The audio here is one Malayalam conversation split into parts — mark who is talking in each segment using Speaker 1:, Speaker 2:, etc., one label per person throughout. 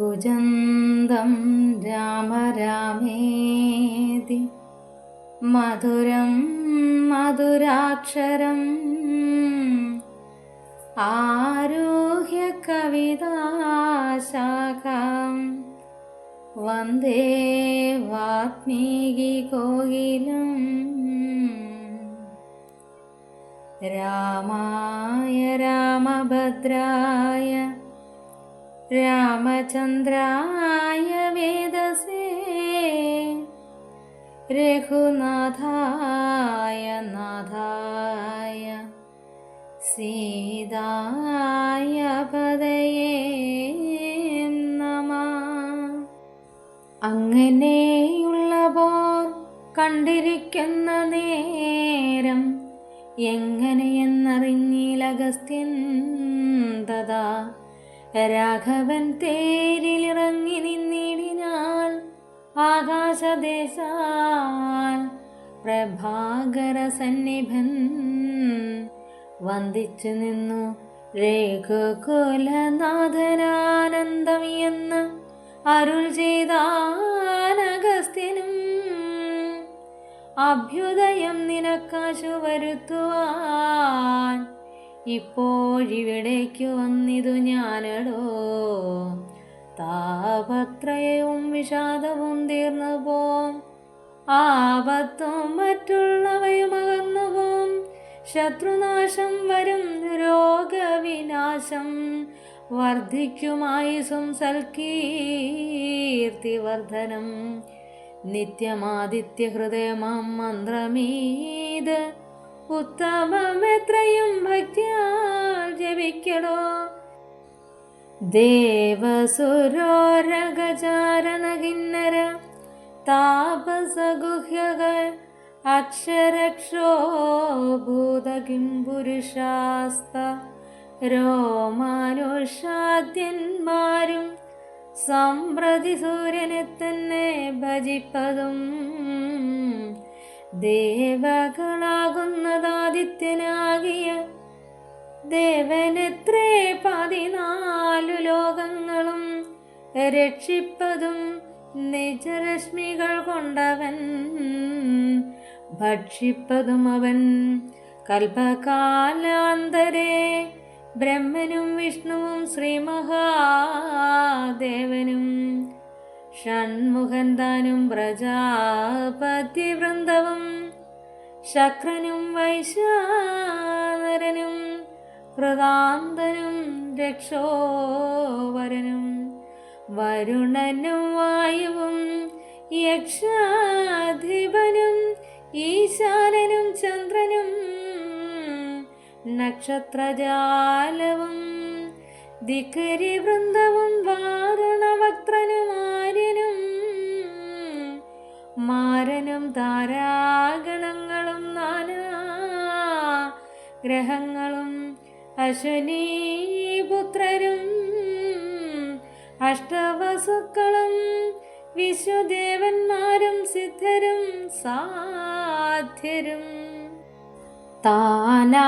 Speaker 1: കുജന്തം രാമ രാമേതി. മധുരം മധുരാക്ഷരം. ആരോഹ്യ കവിതാശാഖം വന്ദേ വാത്മീകി കോകിലം. രാമായ രാമഭദ്രായ രാമചന്ദ്രായ വേദസേ രഘുനാഥായ നാഥായ സീതായ പദയേ നമ. അങ്ങനെയുള്ളപ്പോൾ കണ്ടിരിക്കുന്ന നേരം എങ്ങനെയെന്നറിഞ്ഞിലഗസ്ത്യൻ തഥാ രാഘവൻ തേരിലിറങ്ങി നിന്നിടിനാൽ ആകാശദേശാൽ പ്രഭാകര സന്നിഭൻ വന്ദിച്ചു നിന്നു. രേഖകുലനാഥനാനന്ദം എന്ന് അരുൾ ചെയ്താനഗസ്ത്യനും അഭ്യുദയം നിനക്കാശു വരുത്തുവാൻ ഇപ്പോഴിവിടേക്കു വന്നിതു ഞാനടോ. താപത്രയവും വിഷാദവും തീർന്നു പോം ആപത്തും മറ്റുള്ളവയും അകന്നു പോം ശത്രുനാശം വരും രോഗവിനാശം. വർദ്ധിക്കുമായുസും നിത്യമാദിത്യ നിത്യമാദിത്യഹൃദയമാം മന്ത്രമീത്. ഉത്തമമെത്രയും ഭക്തിയാൽ ജപിക്കടോ ദേവസുരോരഗചാരണകിന്നര താപസഗുഹ്യകൾ അക്ഷരക്ഷോ ഭൂതകിം പുരുഷാസ്ത രോമാനുഷാദ്യന്മാരും സമ്പ്രതി സൂര്യനെ തന്നെ ഭജിപ്പതും. ദേവകളാകുന്നതാദിത്യനാകിയ ദേവനെത്രേ പതിനാലു ലോകങ്ങളും രക്ഷിപ്പതും നിജരശ്മികൾ കൊണ്ടവൻ. ഭക്ഷിപ്പതും അവൻ കൽപകാലാന്തരേ ബ്രഹ്മനും വിഷ്ണുവും ശ്രീ മഹാദേവനും ഷൺമുഖൻ താനും പ്രജാപതി വൃന്ദവും ശക്രനും വൈശാനരനും കൃതാന്തനും രക്ഷോവരനും വരുണനും വായുവും യക്ഷാധിപനും ഈശാനനും ചന്ദ്രനും നക്ഷത്രജാലവും. ദിക്കരി വൃന്ദവും വാരണവക്ത്രനും ആര്യനും മാരനും താരാഗണങ്ങളും നാനാ ഗ്രഹങ്ങളും അശ്വനീപുത്രരും അഷ്ടവസുക്കളും വിശ്വദേവന്മാരും സിദ്ധരും സാധ്യരും. താനാ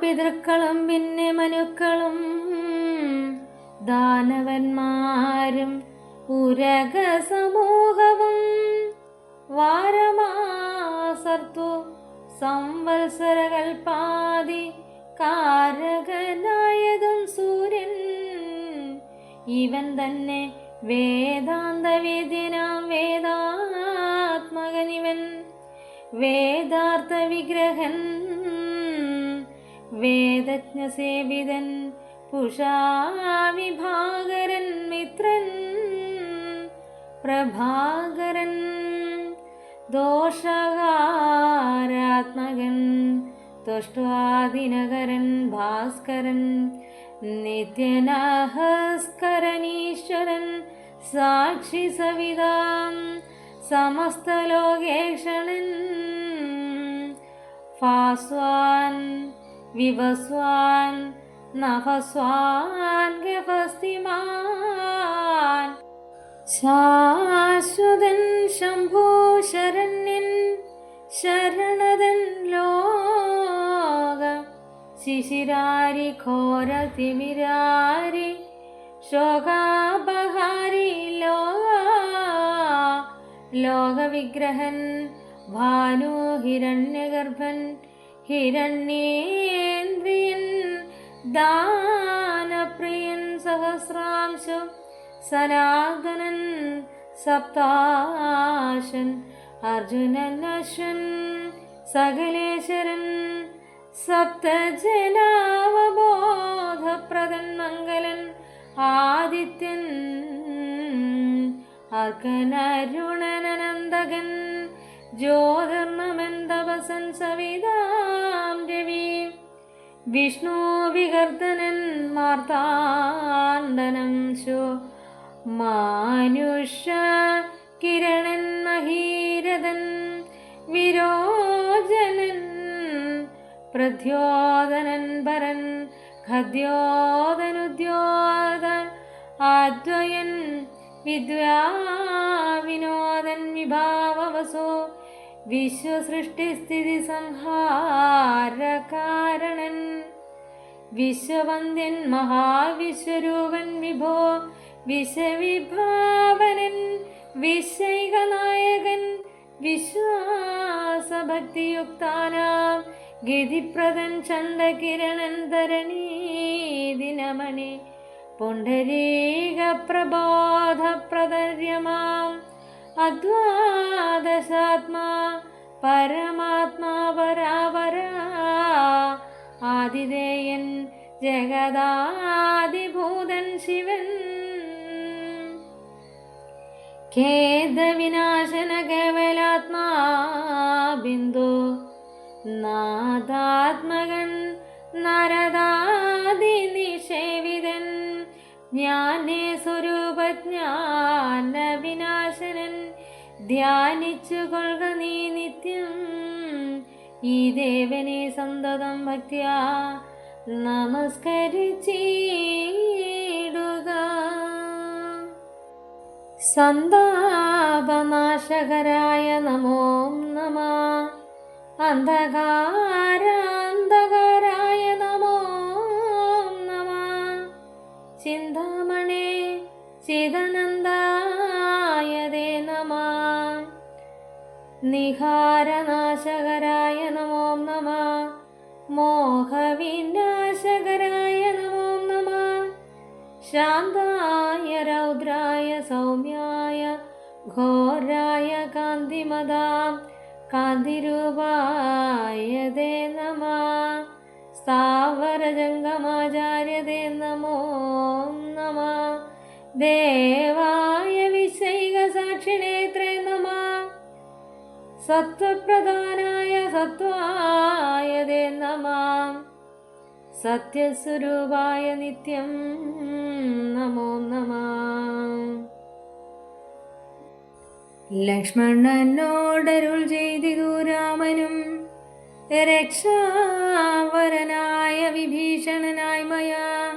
Speaker 1: പിതൃക്കളും പിന്നെ മനുക്കളും ദാനവന്മാരും ഉരക സമൂഹവും വാരമാസർത്തു സംവത്സരകൽപാതി കാരകനായതും സൂര്യൻ. ഇവൻ തന്നെ വേദാന്തവേദ്യനാം വേദാത്മകനിവൻ. വേദാർത്ഥ വിഗ്രഹൻ വേദജ്ഞസേവിതൻ പുഷാവിഭാകരൻ മിത്രൻ പ്രഭാകരൻ ദോഷകാരാത്മകൻ തുഷ്ടാദിനകരൻ ഭാസ്കരൻ നിത്യനഹസ്കരനീശ്വരൻ സാക്ഷി സവിതാം സമസ്തലോകേഷണൻ ഫാസ്വാൻ വിവസ്വാൻ നഭസ്വാൻ ഗഭസ്തിമാൻ ശാശ്വതൻ ശംഭോ ശരണ്യൻ ശരണതൻ ലോക. ശിശിരാരി ഘോര തിമിരാരി ശോകാപഹാരി ലോകവിഗ്രഹൻ ഭാനു ഹിരണ്യഗർഭൻ ഹിരണ്യേന്ദ്രിയൻ. ദാനപ്രിയൻ സഹസ്രാംശം സനാതനൻ സപ്താശൻ അർജുനൻ അശ്വൻ സകലേശ്വരൻ സപ്തജനാവബോധപ്രദൻ മംഗലൻ ആദിത്യൻ അർക്കനരുണനനന്ദകൻ ജ്യോതിർണമൻ തപസൻ സവിതാം രവി. വിഷ്ണു വികർത്തനൻ മാർത്താണ്ഡനം ശോ. മാനുഷ കിരണൻ മഹീരഥൻ വിരോചനൻ പ്രദ്യോദനൻ പരൻ ഖദ്യോദനുദ്യോദ അദ്വയൻ വിദ്യാവിനോദൻ വിഭാവവസോ. വിശ്വസൃഷ്ടിസ്ഥിതി സംഹാരകാരണൻ വിശ്വവന്ദ്യൻ മഹാവിശ്വരൂപൻ വിഭോ വിശ്വവിഭാവനൻ വിശ്വൈകനായകൻ വിശ്വാസഭക്തിയുക്താനാം ഗതിപ്രദൻ ചണ്ഡകിരണൻ ധരണീ ദിനമണി പുണ്ടരീകപ്രബോധപ്രദര്യമാം അദ്വാദശാത്മാ പരമാത്മാ പരാപര ആതിഥേയൻ ജഗദാദിഭൂതൻ ശിവൻ. ഖേദവിനാശന കേവലാത്മാ ബിന്ദു നാദാത്മകൻ നരദാദി നിഷേവിതൻ. ജ്ഞാനേ സ്വരൂപജ്ഞാന വിനാശനൻ ധ്യാനിച്ചു കൊള്ളുക നീ നിത്യം. ഈ ദേവനെ സന്തതം ഭക്തിയാ നമസ്കരിച്ചിടുക. സന്താപനാശകരായ നമോ നമ. അന്ധകാരാന്ധകാരായ നിഹാരനാശകരായ നമോ നമ. മോഹവിനാശകരായ നമോ നമ. ശാന്തായ രൗദ്രായ സൗമ്യായ ഘോരായ കാന്തിമതാം കാന്തിരൂപായ ദേ നമ. സ്ഥാവരജംഗമാചാര്യതേ നമോ നമ. ദേവായ സത്വപ്രധാനായ സത്വായതേ നമാം. സത്യസ്വരൂപായ നിത്യം നമോ നമാം. ലക്ഷ്മണനോടരുൾ ചെയ്തിതു രാമനും രക്ഷാവരനായ വിഭീഷണനായി മയാ.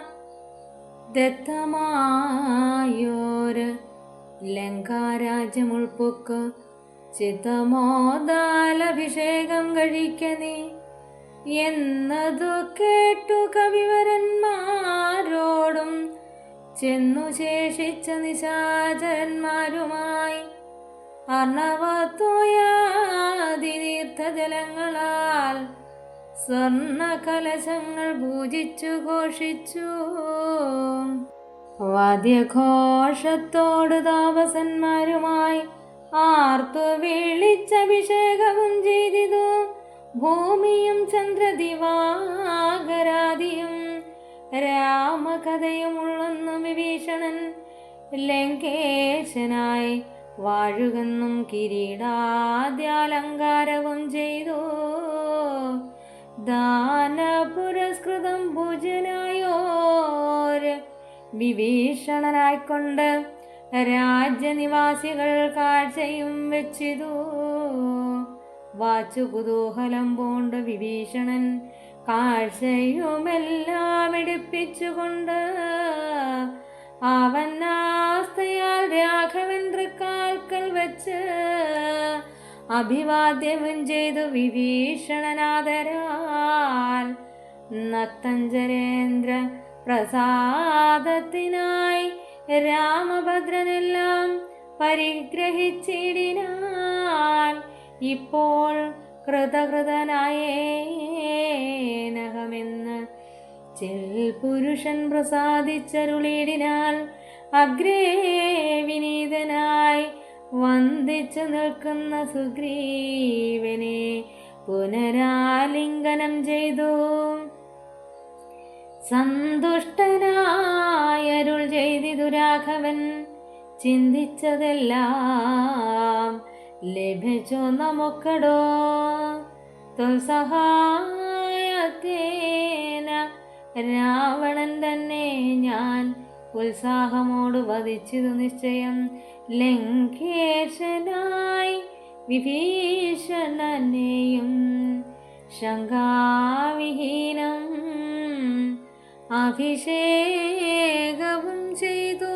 Speaker 1: ദത്തമായോര് ലങ്കാരാജ്യമുൾപ്പൊക്ക് ചിത്തമോദാലഭിഷേകം കഴിക്കനേ എന്നതു കേട്ടു കവിവരന്മാരോടും ചെന്നു ശേഷിച്ച നിശാചരന്മാരുമായി അർണവത്തോയാതിനീർത്ഥജലങ്ങളാൽ സ്വർണ കലശങ്ങൾ പൂജിച്ചു ഘോഷിച്ചു. വാദ്യഘോഷത്തോട് താപസന്മാരുമായി ആർത്തു വിളിച്ചഭിഷേകവും ചെയ്തിതു. ഭൂമിയും ചന്ദ്രദിവാകരാദിയും രാമകഥയും വിഭീഷണൻ ലങ്കേശനായി വാഴുകെന്നും കിരീടാദ്യാലങ്കാരവും ചെയ്തു. ദാന പുരസ്കൃതം ഭുജനായോര് വിഭീഷണനായിക്കൊണ്ട് രാജ്യനിവാസികൾ കാഴ്ചയും വെച്ചിതു. വാച്ചു കുതൂഹലം പൂണ്ട് വിഭീഷണൻ കാഴ്ചയുമെല്ലാം എടുപ്പിച്ചുകൊണ്ട്. അവൻ ആസ്തയാൽ രാഘവൻ തൃക്കാൽക്കൽ വെച്ച് അഭിവാദ്യവും ചെയ്തു വിഭീഷണനാദരാൽ. നത്തഞ്ചരേന്ദ്ര പ്രസാദത്തിനായി രാമഭദ്രനെല്ലാം പരിഗ്രഹിച്ചിടിനാൽ ഇപ്പോൾ കൃതകൃതനായേനഹമെന്ന് ചെൽ പുരുഷൻ പ്രസാദിച്ചരുളിടിനാൽ അഗ്രേ വിനീതനായി വന്ദിച്ചു നിൽക്കുന്ന സുഗ്രീവനെ പുനരാലിംഗനം ചെയ്തു. സന്തുഷ്ടനായരുൾ ചെയ്തിതു രാഘവൻ. ചിന്തിച്ചതെല്ലാം ലഭിച്ചു നമുക്കടോ. തുൽസഹായത്തേന രാവണൻ തന്നെ ഞാൻ ഉത്സാഹമോട് വധിച്ചതു നിശ്ചയം. ലങ്കേശനായി വിഭീഷണനെയും ശങ്കാവിഹീനം അഭിഷേകവും ചെയ്തു?